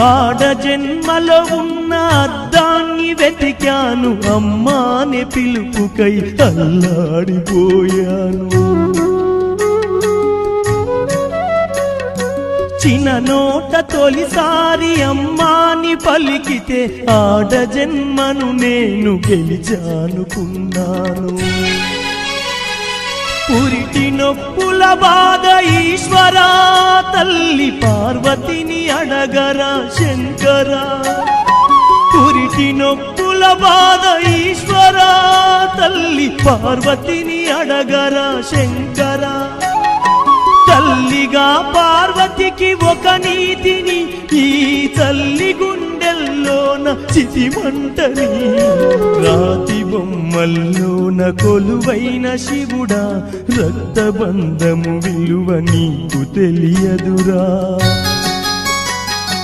ఆడ జన్మలో ఉన్న అర్థాన్ని వెతికాను. అమ్మాని పిలుపుకై అల్లాడిపోయాను. చిన్న నోట తొలిసారి అమ్మాని పలికితే ఆడ జన్మను నేను గెలిచానుకున్నాను. పురిటి నొప్పుల బాధ ఈశ్వరా తల్లి అడగరా శంకరా. కురికి నొప్పుల బాధ ఈశ్వరా. తల్లి పార్వతిని అడగరా శంకరా. తల్లిగా పార్వతికి ఒక నీతిని ఈ తల్లి గుండెల్లోన చితిమంటని. రాతి బొమ్మల్లోన కొలువైన శివుడా రక్తబంధము విలువ నీకు తెలియదురా.